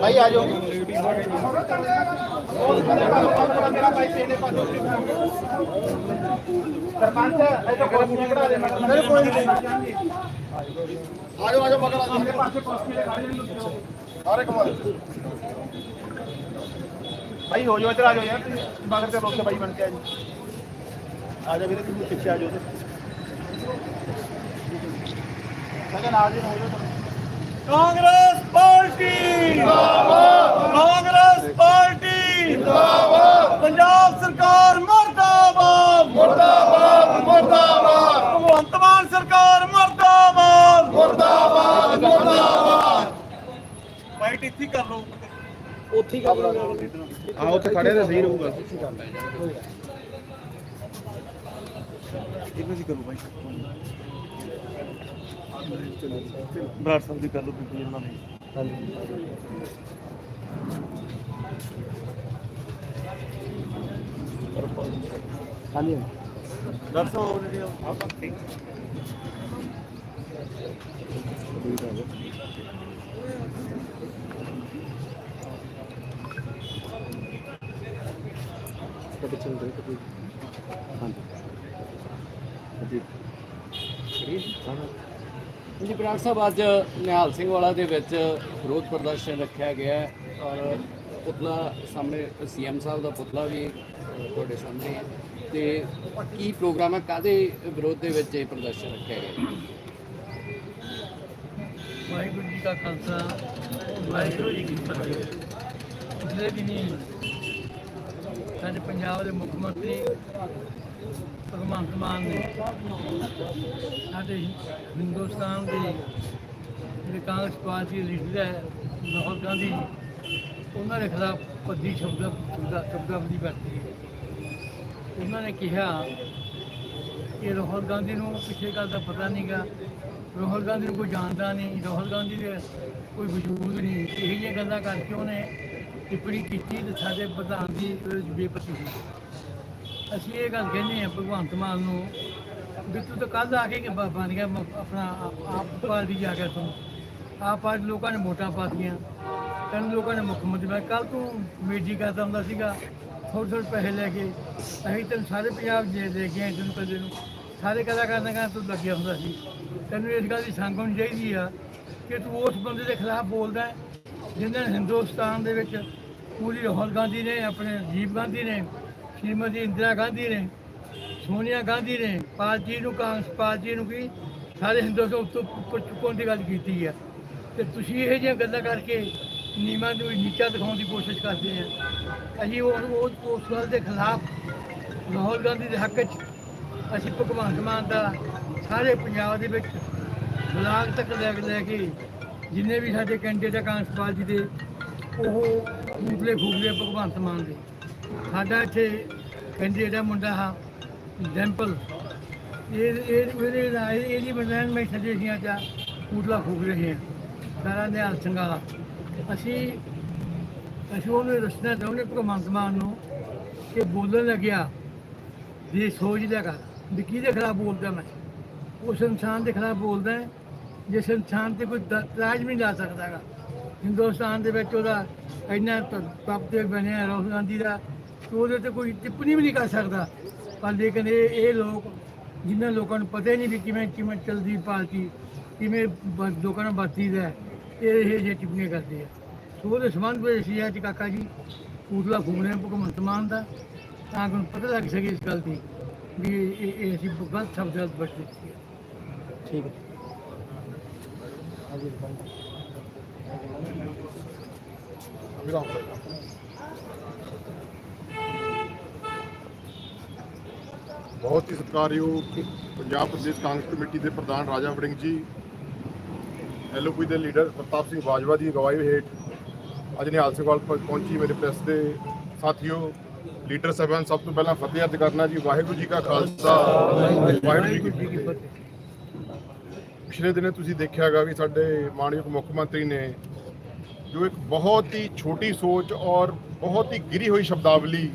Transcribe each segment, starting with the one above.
ਭਾਈ ਆ ਜਾਓ। ਸਰਪੰਚ ਇਹ ਤਾਂ ਕੋਈ ਨਹੀਂ ਕਢਾ ਦੇ ਮੇਰੇ ਕੋਈ ਨਹੀਂ ਆ ਜਾਓ ਆ ਜਾਓ ਮਗਰ ਆ ਜਾਓ। ਪਾਸੇ ਪਾਸੇ ਦੇ ਖੜੇ ਨੇ ਸਾਰੇ ਕਮਾਲ ਭਾਈ ਹੋ ਜਾਓ ਇੱਧਰ ਆ ਜਾਓ ਯਾਰ ਮਗਰ ਤੇ ਰੋਕ ਕੇ ਭਾਈ ਬਣ ਕੇ ਆ ਜਾਓ। ਆ ਜਾ ਵੀਰੇ ਤੁਸੀਂ ਪਿੱਛੇ ਆ ਜਾਓ ਤੇ ਸਗਨ ਆ ਜੀ ਹੋ ਜਾਓ ਤੁਸੀਂ। ਕਾਂਗਰਸ ਪਾਰਟੀ। ਜਿੰਦਾਬਾਦ ਕਾਂਗਰਸ ਪਾਰਟੀ। ਜਿੰਦਾਬਾਦ ਪੰਜਾਬ ਸਰਕਾਰ ਮਰਦਾਬਾਦ। ਮੁਰਦਾਬਾਦ ਮੁਰਦਾਬਾਦ ਭਗਵੰਤ ਮਾਨ ਸਰਕਾਰ ਮਰਦਾਬਾਦ। ਮੁਰਦਾਬਾਦ ਮੁਰਦਾਬਾਦ ਫਾਈਟ ਇੱਥੇ ਹੀ ਕਰ ਲਓ। ਆ ਉੱਥੇ ਖੜੇ ਤੇ ਸਹੀ ਰਹੂਗਾ। ਇਹਨਾਂ ਦੀ ਕਰੋ ਭਾਈ ਬਰਾੜ ਸਾਹਿਬ ਦੀ ਕਰ ਲਓ ਬੀਬੀ ਇਹਨਾਂ ਦੀ ਹਾਂਜੀ। ਡਾਕਟਰ ਸਾਹਿਬ ਨੇ ਆਪਾਂ ਠੀਕ ਜੀ ਜੀ ਬਰਾੜ ਸਾਹਿਬ, ਅੱਜ ਨਿਹਾਲ ਸਿੰਘ ਵਾਲਾ ਦੇ ਵਿੱਚ ਵਿਰੋਧ ਪ੍ਰਦਰਸ਼ਨ ਰੱਖਿਆ ਗਿਆ ਔਰ ਪੁਤਲਾ ਸਾਹਮਣੇ, ਸੀਐਮ ਸਾਹਿਬ ਦਾ ਪੁਤਲਾ ਵੀ ਤੁਹਾਡੇ ਸਾਹਮਣੇ ਹੈ। ਤੇ ਕੀ ਪ੍ਰੋਗਰਾਮ ਹੈ? ਕਾਦੇ ਵਿਰੋਧ ਦੇ ਵਿੱਚ ਇਹ ਪ੍ਰਦਰਸ਼ਨ ਰੱਖਿਆ ਗਿਆ? ਵਾਹਿਗੁਰੂ ਜੀ ਕਾ ਖਾਲਸਾ, ਵਾਹਿਗੁਰੂ ਜੀ ਕੀ ਫਤਿਹ। ਪਿਛਲੇ ਦਿਨੀ ਸਾਡੇ ਪੰਜਾਬ ਦੇ ਮੁੱਖ ਮੰਤਰੀ ਭਗਵੰਤ ਮਾਨ ਨੇ ਸਾਡੇ ਹਿੰਦੁਸਤਾਨ ਦੇ ਜਿਹੜੇ ਕਾਂਗਰਸ ਪਾਰਟੀ ਲੀਡਰ ਹੈ ਰਾਹੁਲ ਗਾਂਧੀ ਜੀ, ਉਹਨਾਂ ਦੇ ਖਿਲਾਫ ਭੱਦੀ ਸ਼ਬਦਾਂ ਸ਼ਬਦਾਵਲੀ ਵਰਤੀ ਹੈ। ਉਹਨਾਂ ਨੇ ਕਿਹਾ ਕਿ ਰਾਹੁਲ ਗਾਂਧੀ ਨੂੰ ਪਿਛੇ ਗੱਲ ਦਾ ਪਤਾ ਨਹੀਂਗਾ। ਰਾਹੁਲ ਗਾਂਧੀ ਨੂੰ ਕੋਈ ਜਾਣਦਾ ਨਹੀਂ। ਰਾਹੁਲ ਗਾਂਧੀ ਦੇ ਕੋਈ ਵਜੂਦ ਨਹੀਂ। ਇਹ ਜਿਹੀਆਂ ਗੱਲਾਂ ਕਰਕੇ ਉਹਨੇ ਟਿੱਪਣੀ ਕੀਤੀ ਤੇ ਸਾਡੇ ਪ੍ਰਧਾਨ ਦੀ ਉਹਦੇ ਬੇਪਤੀ ਹੋਈ ਅਸੀਂ ਇਹ ਗੱਲ ਕਹਿੰਦੇ ਹਾਂ, ਭਗਵੰਤ ਮਾਨ ਨੂੰ, ਵੀ ਤੂੰ ਤਾਂ ਕੱਲ ਆ ਕੇ ਕਿ ਬਣ ਗਿਆ ਆਪਣਾ ਆਪ ਪਾਰਟੀ ਜਾ ਕੇ ਤੂੰ ਆਪ ਪਾਰਟੀ ਲੋਕਾਂ ਨੇ ਵੋਟਾਂ ਪਾਤੀਆਂ। ਤੈਨੂੰ ਲੋਕਾਂ ਨੇ ਮੁੱਖ ਮੰਤਰੀ ਮੈਂ ਕੱਲ ਤੂੰ ਮੇਜੀ ਕਰਦਾ ਹੁੰਦਾ ਸੀਗਾ ਥੋੜ੍ਹੇ ਥੋੜ੍ਹੇ ਪੈਸੇ ਲੈ ਕੇ। ਅਸੀਂ ਤੈਨੂੰ ਸਾਰੇ ਪੰਜਾਬ ਜੇ ਲੈ ਕੇ ਆਏ ਤੈਨੂੰ ਕਦੇ ਨੂੰ। ਸਾਰੇ ਕਲਾਕਾਰ ਨੇ ਕਹਿੰਦਾ ਤੂੰ ਲੱਗਿਆ ਹੁੰਦਾ ਸੀ। ਤੈਨੂੰ ਇਸ ਗੱਲ ਦੀ ਸੰਗ ਹੋਣੀ ਚਾਹੀਦੀ ਆ ਕਿ ਤੂੰ ਉਸ ਬੰਦੇ ਦੇ ਖਿਲਾਫ ਬੋਲਦਾ ਹੈ ਜਿਹਨੇ ਹਿੰਦੁਸਤਾਨ ਦੇ ਵਿੱਚ ਪੂਰੀ ਰਾਹੁਲ ਗਾਂਧੀ ਨੇ, ਆਪਣੇ ਰਾਜੀਵ ਗਾਂਧੀ ਨੇ ਸ਼੍ਰੀਮਤੀ ਇੰਦਰਾ ਗਾਂਧੀ ਨੇ, ਸੋਨੀਆ ਗਾਂਧੀ ਨੇ, ਪਾਰਟੀ ਨੂੰ ਕਾਂਗਰਸ ਪਾਰਟੀ ਨੂੰ ਕੀ ਸਾਰੇ ਹਿੰਦੁਸਤਾਨ ਉੱਤੋਂ ਉੱਪਰ ਚੁੱਕਣ ਦੀ ਗੱਲ ਕੀਤੀ ਹੈ। ਤੇ ਤੁਸੀਂ ਇਹ ਜਿਹੀਆਂ ਗੱਲਾਂ ਕਰਕੇ ਨੀਮਾਂ ਨੂੰ ਨੀਚਾ ਦਿਖਾਉਣ ਦੀ ਕੋਸ਼ਿਸ਼ ਕਰਦੇ ਆ। ਅਸੀਂ ਉਹ ਉਹ- ਉਸ ਗੱਲ ਦੇ ਖਿਲਾਫ ਰਾਹੁਲ ਗਾਂਧੀ ਦੇ ਹੱਕ 'ਚ ਅਸੀਂ ਭਗਵੰਤ ਮਾਨ ਦਾ ਸਾਰੇ ਪੰਜਾਬ ਦੇ ਵਿੱਚ ਬਲਾਕ ਤੱਕ ਲੈ ਕੇ ਲੈ ਕੇ ਜਿੰਨੇ ਵੀ ਸਾਡੇ ਕੈਂਡੀਡੇਟ ਆ ਕਾਂਗਰਸ ਪਾਰਟੀ ਦੇ, ਉਹ ਫੂਕਲੇ ਫੂਕਲੇ ਭਗਵੰਤ ਮਾਨ ਦੇ। ਸਾਡਾ ਇੱਥੇ ਕੈਂਡੀਡੇਟ ਆ ਮੁੰਡਾ ਆ ਡੈਂਪਲ, ਇਹ ਇਹ ਇਹਦੇ ਨਾਲ ਇਹਦੀ ਬਰਨਾਨ ਮੈਂ ਛੱਡੇ ਸੀ ਚਾ ਪੂਤਲਾ ਫੂਕ ਰਹੇ ਹਾਂ। ਸਾਰਾ ਨਿਹਾਲ ਸੰਗਾਲਾ ਅਸੀਂ ਅਸੀਂ ਉਹਨੂੰ ਦੱਸਣਾ ਚਾਹੁੰਦੇ ਭਗਵੰਤ ਮਾਨ ਨੂੰ ਕਿ ਬੋਲਣ ਲੱਗਿਆ ਵੀ ਸੋਚ ਲਿਆ ਕਰ ਵੀ ਕਿਹਦੇ ਖਿਲਾਫ ਬੋਲਦਾ ਮੈਂ? ਉਸ ਇਨਸਾਨ ਦੇ ਖਿਲਾਫ ਬੋਲਦਾ ਜਿਸ ਇਨਸਾਨ ਤੇ ਕੋਈ ਦ- ਤਰਾਜ ਵੀ ਨਹੀਂ ਲਾ ਸਕਦਾ ਗਾ ਹਿੰਦੁਸਤਾਨ ਦੇ ਵਿੱਚ ਉਹਦਾ ਇੰਨਾ ਤਪ ਬਣਿਆ ਰਾਹੁਲ ਗਾਂਧੀ ਦਾ ਉਹਦੇ ਤੇ ਕੋਈ ਟਿੱਪਣੀ ਵੀ ਨਹੀਂ ਕਰ ਸਕਦਾ। ਪਰ ਲੇਕਿਨ ਇਹ ਇਹ ਲੋਕ ਜਿਨ੍ਹਾਂ ਲੋਕਾਂ ਨੂੰ ਪਤਾ ਹੀ ਨਹੀਂ ਵੀ ਕਿਵੇਂ ਕਿਵੇਂ ਚੱਲਦੀ ਪਾਰਟੀ ਕਿਵੇਂ ਬ- ਲੋਕਾਂ ਨਾਲ ਵਰਤੀਦਾ ਹੈ, ਇਹ ਇਹ ਜਿਹੇ ਟਿੱਪਣੀਆਂ ਕਰਦੇ ਆ। ਸੋ ਉਹਦੇ ਸੰਬੰਧ ਵਿੱਚ ਅਸੀਂ ਅੱਜ ਕਾਕਾ ਜੀ ਪੂਤਲਾ ਫੂਕਣੇ ਭਗਵੰਤ ਮਾਨ ਦਾ ਤਾਂ ਕਿ ਉਹਨੂੰ ਪਤਾ ਲੱਗ ਸਕੇ ਇਸ ਗੱਲ ਦੀ ਵੀ ਇਹ ਇਹ ਅਸੀਂ ਗਲਤ ਸ਼ਬਦ ਨਾਲ ਵਰਤੇ ਸੀ ਠੀਕ ਹੈ। ਬਹੁਤ ਹੀ ਸਤਿਕਾਰਯੋਗ ਪੰਜਾਬ ਪ੍ਰਦੇਸ਼ ਕਾਂਗਰਸ ਕਮੇਟੀ ਦੇ ਪ੍ਰਧਾਨ ਰਾਜਾ ਵੜਿੰਗ ਜੀ, ਐਲਓਪੀ ਦੇ ਲੀਡਰ ਪ੍ਰਤਾਪ ਸਿੰਘ ਬਾਜਵਾ ਦੀ ਅਗਵਾਈ ਹੇਠ ਅੱਜ ਨਿਹਾਲ ਸਿੰਘ ਵਾਲ ਪਹੁੰਚੀ ਮੇਰੇ ਪ੍ਰੈਸ ਦੇ ਸਾਥੀਓ। ਲੀਡਰ ਸਾਹਿਬਾਨ, ਸਭ ਤੋਂ ਪਹਿਲਾਂ ਫਤਿਹ ਅਰਜ਼ ਕਰਨਾ ਜੀ, ਵਾਹਿਗੁਰੂ ਜੀ ਕਾ ਖਾਲਸਾ, ਵਾਹਿਗੁਰੂ ਜੀ ਕੀ ਫਤਿਹ। ਪਿਛਲੇ ਦਿਨੇ ਤੁਸੀਂ ਦੇਖਿਆਗਾ ਵੀ ਸਾਡੇ ਮਾਨਯੋਗ ਮੁੱਖ ਮੰਤਰੀ ਨੇ ਜੋ ਇੱਕ ਬਹੁਤ ਹੀ ਛੋਟੀ ਸੋਚ ਔਰ ਬਹੁਤ ਹੀ ਗਿਰੀ ਹੋਈ ਸ਼ਬਦਾਵਲੀ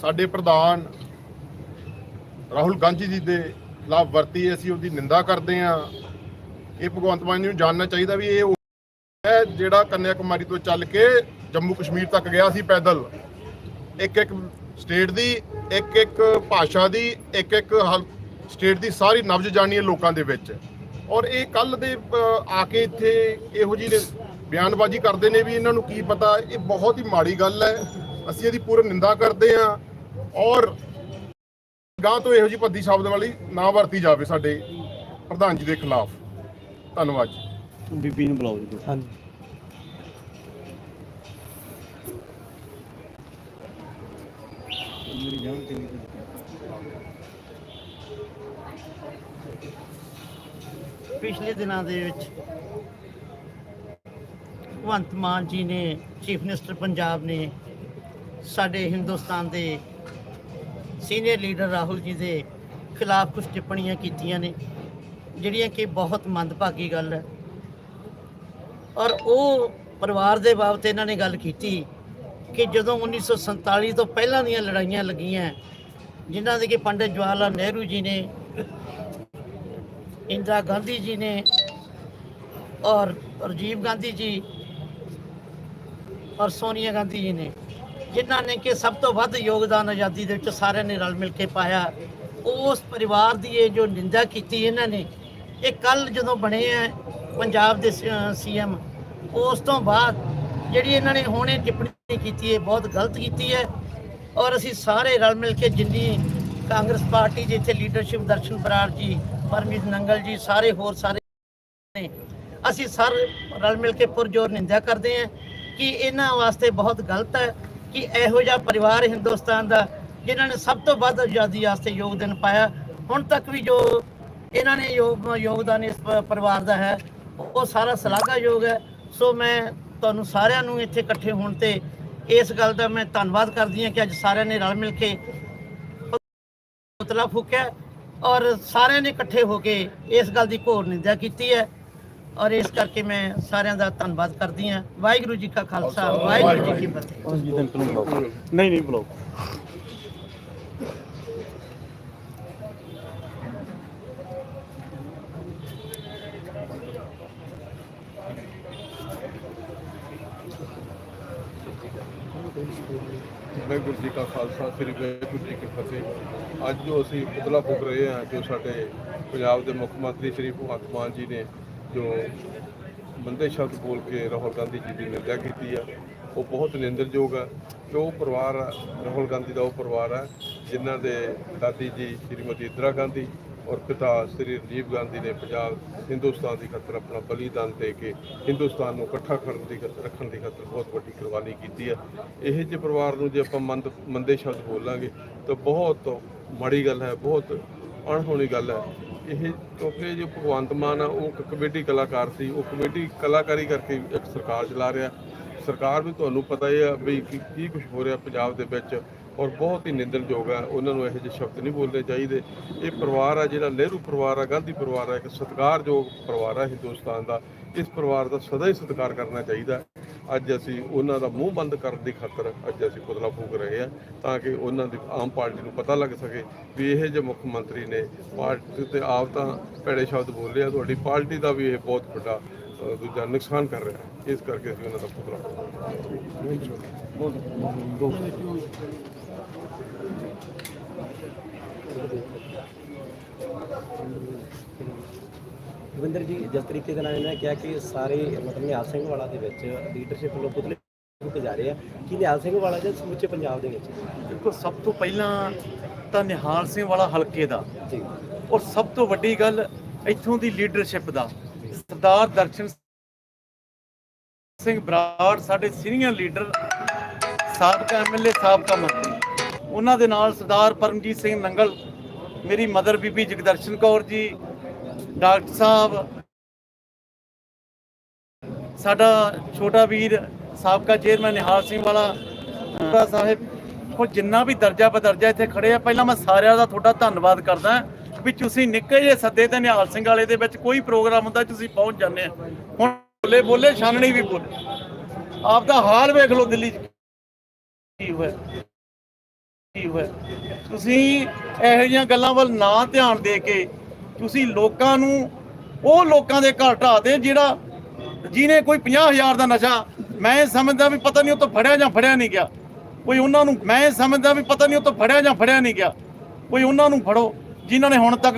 ਸਾਡੇ ਪ੍ਰਧਾਨ ਰਾਹੁਲ ਗਾਂਧੀ ਜੀ ਦੇ ਖਿਲਾਫ ਵਰਤੀ ਅਸੀਂ ਉਹਦੀ ਨਿੰਦਾ ਕਰਦੇ ਹਾਂ। ਇਹ ਭਗਵੰਤ ਮਾਨ ਜੀ ਨੂੰ ਜਾਣਨਾ ਚਾਹੀਦਾ ਵੀ ਇਹ ਉਹ ਹੈ ਜਿਹੜਾ ਕੰਨਿਆ ਕੁਮਾਰੀ ਤੋਂ ਚੱਲ ਕੇ ਜੰਮੂ ਕਸ਼ਮੀਰ ਤੱਕ ਗਿਆ ਸੀ ਪੈਦਲ। ਇੱਕ ਇੱਕ ਸਟੇਟ ਦੀ, ਇੱਕ ਇੱਕ ਭਾਸ਼ਾ ਦੀ, ਇੱਕ ਇੱਕ ਸਟੇਟ ਦੀ ਸਾਰੀ ਨਬਜ ਜਾਣੀ ਹੈ ਲੋਕਾਂ ਦੇ ਵਿੱਚ। ਔਰ ਇਹ ਕੱਲ ਦੇ ਆ ਕੇ ਇੱਥੇ ਇਹੋ ਜਿਹੀ ਬਿਆਨਬਾਜ਼ੀ ਕਰਦੇ ਨੇ ਵੀ ਇਹਨਾਂ ਨੂੰ ਕੀ ਪਤਾ, ਇਹ ਬਹੁਤ ਹੀ ਮਾੜੀ ਗੱਲ ਹੈ। ਅਸੀਂ ਇਹਦੀ ਪੂਰਨ ਨਿੰਦਾ ਕਰਦੇ ਹਾਂ। ਔਰ ਗਾਂ ਤੋਂ ਇਹੋ ਜਿਹੀ ਭੱਦੀ ਸ਼ਬਦ ਵਾਲੀ ਨਾ ਵਰਤੀ ਜਾਵੇ ਸਾਡੇ ਪ੍ਰਧਾਨ ਜੀ ਦੇ ਖਿਲਾਫ। ਧੰਨਵਾਦ ਜੀ। ਬੀਬੀ ਨੂੰ ਬੁਲਾਓ ਜੀ। ਹਾਂਜੀ। ਮੇਰੀ ਜਾਨ ਚੰਗੀ ਪਿਛਲੇ ਦਿਨਾਂ ਦੇ ਵਿੱਚ ਭਗਵੰਤ ਮਾਨ ਜੀ ਨੇ ਚੀਫ ਮਿਨਿਸਟਰ ਪੰਜਾਬ ਨੇ ਸਾਡੇ ਹਿੰਦੁਸਤਾਨ ਦੇ ਸੀਨੀਅਰ ਲੀਡਰ ਰਾਹੁਲ ਜੀ ਦੇ ਖਿਲਾਫ ਕੁਝ ਟਿੱਪਣੀਆਂ ਕੀਤੀਆਂ ਨੇ, ਜਿਹੜੀਆਂ ਕਿ ਬਹੁਤ ਮੰਦਭਾਗੀ ਗੱਲ ਹੈ। ਔਰ ਉਹ ਪਰਿਵਾਰ ਦੇ ਬਾਬਤ ਇਹਨਾਂ ਨੇ ਗੱਲ ਕੀਤੀ ਕਿ ਜਦੋਂ 1947 ਤੋਂ ਪਹਿਲਾਂ ਦੀਆਂ ਲੜਾਈਆਂ ਲੱਗੀਆਂ, ਜਿਨ੍ਹਾਂ ਦੇ ਕਿ ਪੰਡਿਤ ਜਵਾਹਰ ਲਾਲ ਨਹਿਰੂ ਜੀ ਨੇ, ਇੰਦਰਾ ਗਾਂਧੀ ਜੀ ਨੇ ਔਰ ਰਾਜੀਵ ਗਾਂਧੀ ਜੀ ਔਰ ਸੋਨੀਆ ਗਾਂਧੀ ਜੀ ਨੇ ਜਿਨ੍ਹਾਂ ਨੇ ਕਿ ਸਭ ਤੋਂ ਵੱਧ ਯੋਗਦਾਨ ਆਜ਼ਾਦੀ ਦੇ ਵਿੱਚ ਸਾਰਿਆਂ ਨੇ ਰਲ ਮਿਲ ਕੇ ਪਾਇਆ। ਉਸ ਪਰਿਵਾਰ ਦੀ ਇਹ ਜੋ ਨਿੰਦਾ ਕੀਤੀ ਇਹਨਾਂ ਨੇ, ਇਹ ਕੱਲ ਜਦੋਂ ਬਣੇ ਆ ਪੰਜਾਬ ਦੇ ਸੀਐਮ, ਉਸ ਤੋਂ ਬਾਅਦ ਜਿਹੜੀ ਇਹਨਾਂ ਨੇ ਹੁਣੇ ਟਿੱਪਣੀ ਕੀਤੀ ਹੈ ਬਹੁਤ ਗਲਤ ਕੀਤੀ ਹੈ। ਔਰ ਅਸੀਂ ਸਾਰੇ ਰਲ ਮਿਲ ਕੇ ਜਿੰਨੀ ਕਾਂਗਰਸ ਪਾਰਟੀ ਜਿੱਥੇ ਲੀਡਰਸ਼ਿਪ ਦਰਸ਼ਨ ਬਰਾੜ ਜੀ, ਪਰਮਜੀਤ ਨੰਗਲ ਜੀ, ਸਾਰੇ ਹੋਰ ਸਾਰੇ ਨੇ, ਅਸੀਂ ਸਾਰੇ ਰਲ ਮਿਲ ਕੇ ਪੁਰਜੋਰ ਨਿੰਦਿਆ ਕਰਦੇ ਹਾਂ ਕਿ ਇਹਨਾਂ ਵਾਸਤੇ ਬਹੁਤ ਗਲਤ ਹੈ। ਕਿ ਇਹੋ ਜਿਹਾ ਪਰਿਵਾਰ ਹਿੰਦੁਸਤਾਨ ਦਾ, ਜਿਨ੍ਹਾਂ ਨੇ ਸਭ ਤੋਂ ਵੱਧ ਆਜ਼ਾਦੀ ਵਾਸਤੇ ਯੋਗਦਾਨ ਪਾਇਆ। ਹੁਣ ਤੱਕ ਵੀ ਜੋ ਇਹਨਾਂ ਨੇ ਯੋਗ, ਯੋਗਦਾਨ ਇਸ ਪਰਿਵਾਰ ਦਾ ਹੈ, ਉਹ ਸਾਰਾ ਸ਼ਲਾਘਾਯੋਗ ਹੈ। ਸੋ ਮੈਂ ਤੁਹਾਨੂੰ ਸਾਰਿਆਂ ਨੂੰ ਇੱਥੇ ਇਕੱਠੇ ਹੋਣ ਤੇ ਇਸ ਗੱਲ ਦਾ ਮੈਂ ਧੰਨਵਾਦ ਕਰਦੀ ਹਾਂ ਕਿ ਅੱਜ ਸਾਰਿਆਂ ਨੇ ਰਲ ਮਿਲ ਕੇ ਪੁਤਲਾ ਫੂਕਿਆ ਔਰ ਸਾਰਿਆਂ ਨੇ ਇਕੱਠੇ ਹੋ ਕੇ ਇਸ ਗੱਲ ਦੀ ਘੋਰ ਨਿੰਦਿਆ ਕੀਤੀ ਹੈ। ਔਰ ਇਸ ਕਰਕੇ ਮੈਂ ਸਾਰਿਆਂ ਦਾ ਧੰਨਵਾਦ ਕਰਦੀ ਹਾਂ। ਵਾਹਿਗੁਰੂ ਜੀ ਕਾ ਖਾਲਸਾ ਵਾਹਿਗੁਰੂ ਜੀ ਕੀ ਫਤਿਹ। ਨੂੰ ਬੁਲਾਓ ਨਹੀਂ ਨਹੀਂ ਬੁਲਾਓ ਵਾਹਿਗੁਰੂ ਜੀ ਕਾ ਖਾਲਸਾ ਸ੍ਰੀ ਵਾਹਿਗੁਰੂ ਜੀ ਕੀ ਫਤਿਹ। ਅੱਜ ਜੋ ਅਸੀਂ ਪੁਤਲਾ ਫੂਕ ਰਹੇ ਹਾਂ ਜੋ ਸਾਡੇ ਪੰਜਾਬ ਦੇ ਮੁੱਖ ਮੰਤਰੀ ਸ੍ਰੀ ਭਗਵੰਤ ਮਾਨ ਜੀ ਨੇ ਜੋ ਬੰਦੇ ਸ਼ਬਦ ਬੋਲ ਕੇ ਰਾਹੁਲ ਗਾਂਧੀ ਜੀ ਦੀ ਨਿੰਦਾ ਕੀਤੀ ਆ ਉਹ ਬਹੁਤ ਨਿੰਦਰਯੋਗ ਹੈ ਕਿ ਉਹ ਪਰਿਵਾਰ ਆ, ਰਾਹੁਲ ਗਾਂਧੀ ਦਾ ਉਹ ਪਰਿਵਾਰ ਹੈ ਜਿਨ੍ਹਾਂ ਦੇ ਦਾਦੀ ਜੀ ਸ਼੍ਰੀਮਤੀ ਇੰਦਰਾ ਗਾਂਧੀ ਔਰ ਪਿਤਾ ਸ੍ਰੀ ਰਾਜੀਵ ਗਾਂਧੀ ਨੇ ਪੰਜਾਬ ਹਿੰਦੁਸਤਾਨ ਦੀ ਖਾਤਰ ਆਪਣਾ ਬਲੀਦਾਨ ਦੇ ਕੇ ਹਿੰਦੁਸਤਾਨ ਨੂੰ ਇਕੱਠਾ ਕਰਨ ਦੀ ਖਾਤਰ- ਰੱਖਣ ਦੀ ਖਾਤਰ ਬਹੁਤ ਵੱਡੀ ਕੁਰਬਾਨੀ ਕੀਤੀ ਹੈ ਇਹ ਜਿਹੇ ਪਰਿਵਾਰ ਨੂੰ ਜੇ ਆਪਾਂ ਮੰਦ ਮੰਦੇ ਸ਼ਬਦ ਬੋਲਾਂਗੇ ਤਾਂ ਬਹੁਤ ਮਾੜੀ ਗੱਲ ਹੈ ਬਹੁਤ ਅਣਹੋਣੀ ਗੱਲ ਹੈ। ਇਹ ਕਿਉਂਕਿ ਜੋ ਭਗਵੰਤ ਮਾਨ ਆ, ਉਹ ਇੱਕ ਕਮੇਡੀ ਕਲਾਕਾਰ ਸੀ, ਉਹ ਕਮੇਡੀ ਕਲਾਕਾਰੀ ਕਰਕੇ ਇੱਕ ਸਰਕਾਰ ਚਲਾ ਰਿਹਾ। ਸਰਕਾਰ ਵੀ ਤੁਹਾਨੂੰ ਪਤਾ ਹੀ ਆ ਵੀ ਕੀ ਕੀ ਕੁਝ ਹੋ ਰਿਹਾ ਪੰਜਾਬ ਦੇ ਵਿੱਚ ਔਰ ਬਹੁਤ ਹੀ ਨਿੰਦਣਯੋਗ ਹੈ ਉਹਨਾਂ ਨੂੰ ਇਹੋ ਜਿਹੇ ਸ਼ਬਦ ਨਹੀਂ ਬੋਲਣੇ ਚਾਹੀਦੇ। ਇਹ ਪਰਿਵਾਰ ਆ, ਜਿਹੜਾ ਨਹਿਰੂ ਪਰਿਵਾਰ ਆ, ਗਾਂਧੀ ਪਰਿਵਾਰ ਆ, ਇੱਕ ਸਤਿਕਾਰਯੋਗ ਪਰਿਵਾਰ ਆ ਹਿੰਦੁਸਤਾਨ ਦਾ। ਇਸ ਪਰਿਵਾਰ ਦਾ ਸਦਾ ਹੀ ਸਤਿਕਾਰ ਕਰਨਾ ਚਾਹੀਦਾ। ਅੱਜ ਅਸੀਂ ਉਹਨਾਂ ਦਾ ਮੂੰਹ ਬੰਦ ਕਰਨ ਦੀ ਖਾਤਰ ਅੱਜ ਅਸੀਂ ਪੁਤਲਾ ਫੂਕ ਰਹੇ ਹਾਂ ਤਾਂ ਕਿ ਉਹਨਾਂ ਦੀ ਆਮ ਪਾਰਟੀ ਨੂੰ ਪਤਾ ਲੱਗ ਸਕੇ ਵੀ ਇਹ ਜੇ ਮੁੱਖ ਮੰਤਰੀ ਨੇ ਪਾਰਟੀ ਤੇ ਆਪ ਤਾਂ ਭੈੜੇ ਸ਼ਬਦ ਬੋਲੇ ਆ, ਤੁਹਾਡੀ ਪਾਰਟੀ ਦਾ ਵੀ ਇਹ ਬਹੁਤ ਵੱਡਾ ਦੂਜਾ ਨੁਕਸਾਨ ਕਰ ਰਿਹਾ ਇਸ ਕਰਕੇ ਅਸੀਂ ਉਹਨਾਂ ਦਾ ਪੁਤਲਾ ਫੂਕ ਦਵਿੰਦਰ ਜੀ ਜਿਸ ਤਰੀਕੇ ਦੇ ਨਾਲ ਇਹਨਾਂ ਨੇ ਕਿਹਾ ਕਿ ਸਾਰੇ ਮਤਲਬ ਨਿਹਾਲ ਸਿੰਘ ਵਾਲਾ ਦੇ ਵਿੱਚ ਲੀਡਰਸ਼ਿਪ ਵੱਲੋਂ ਪੁਤਲੇ ਫੂਕੇ ਜਾ ਰਹੇ ਆ। ਕਿ ਨਿਹਾਲ ਸਿੰਘ ਵਾਲਾ ਜਾਂ ਸਮੁੱਚੇ ਪੰਜਾਬ ਦੇ ਵਿੱਚ? ਦੇਖੋ ਸਭ ਤੋਂ ਪਹਿਲਾਂ ਤਾਂ ਨਿਹਾਲ ਸਿੰਘ ਵਾਲਾ ਹਲਕੇ ਦਾ। ਜੀ। ਔਰ ਸਭ ਤੋਂ ਵੱਡੀ ਗੱਲ ਇੱਥੋਂ ਦੀ ਲੀਡਰਸ਼ਿਪ ਦਾ। ਸਰਦਾਰ ਦਰਸ਼ਨ ਸਿੰਘ ਬਰਾੜ ਸਾਡੇ ਸੀਨੀਅਰ ਲੀਡਰ ਸਾਬਕਾ ਐਮਐਲਏ ਸਾਬਕਾ ਮੰਤਰੀ। ਉਹਨਾਂ ਦੇ ਨਾਲ ਸਰਦਾਰ ਪਰਮਜੀਤ ਸਿੰਘ ਨੰਗਲ ਮੇਰੀ ਮਦਰ ਬੀਬੀ ਜਗਦਰਸ਼ਨ ਕੌਰ ਜੀ ਡਾਕਟਰ ਸਾਹਿਬ, ਸਾਡਾ ਛੋਟਾ ਵੀਰ ਸਾਬਕਾ ਚੇਅਰਮੈਨ ਨਿਹਾਲ ਸਿੰਘ ਵਾਲਾ ਸਾਹਿਬ, ਉਹ ਜਿੰਨਾ ਵੀ ਦਰਜਾ ਬਦਰਜਾ ਇੱਥੇ ਖੜੇ ਆ, ਪਹਿਲਾਂ ਮੈਂ ਸਾਰਿਆਂ ਦਾ ਤੁਹਾਡਾ ਧੰਨਵਾਦ ਕਰਦਾ ਵੀ ਤੁਸੀਂ ਨਿੱਕੇ ਜਿਹੇ ਸੱਦੇ ਤੇ ਨਿਹਾਲ ਸਿੰਘ ਵਾਲੇ ਦੇ ਵਿੱਚ ਕੋਈ ਪ੍ਰੋਗਰਾਮ ਹੁੰਦਾ ਤੁਸੀਂ ਪਹੁੰਚ ਜਾਂਦੇ ਆ। ਹੁਣ ਬੋਲੇ ਬੋਲੇ ਛਾਨਣੀ ਵੀ ਬੋਲੇ। ਆਪ ਦਾ ਹਾਲ ਵੇਖ ਲਓ ਦਿੱਲੀ 'ਚ ਕੀ ਹੋਇਆ। ਕੀ ਹੋਇਆ। ਤੁਸੀਂ ਇਹੋ ਜਿਹੀਆਂ ਗੱਲਾਂ ਵੱਲ ਨਾ ਧਿਆਨ ਦੇ ਕੇ ਤੁਸੀਂ ਲੋਕਾਂ ਨੂੰ ਉਹ ਲੋਕਾਂ ਦੇ ਘਰ ਢਾਹ ਦੇ ਜਿਹੜਾ ਜਿਹਨੇ ਕੋਈ 50000 ਦਾ ਨਸ਼ਾ ਮੈਂ ਸਮਝਦਾ ਵੀ ਪਤਾ ਨਹੀਂ ਉਹ ਤੋਂ ਫੜਿਆ ਜਾਂ ਫੜਿਆ ਨਹੀਂ ਗਿਆ। ਕੋਈ ਉਹਨਾਂ ਨੂੰ ਮੈਂ ਸਮਝਦਾ ਵੀ ਪਤਾ ਨਹੀਂ ਉਹ ਤੋਂ ਫੜਿਆ ਜਾਂ ਫੜਿਆ ਨਹੀਂ ਗਿਆ। ਕੋਈ ਉਹਨਾਂ ਨੂੰ ਫੜੋ ਜਿਨ੍ਹਾਂ ਨੇ ਹੁਣ ਤੱਕ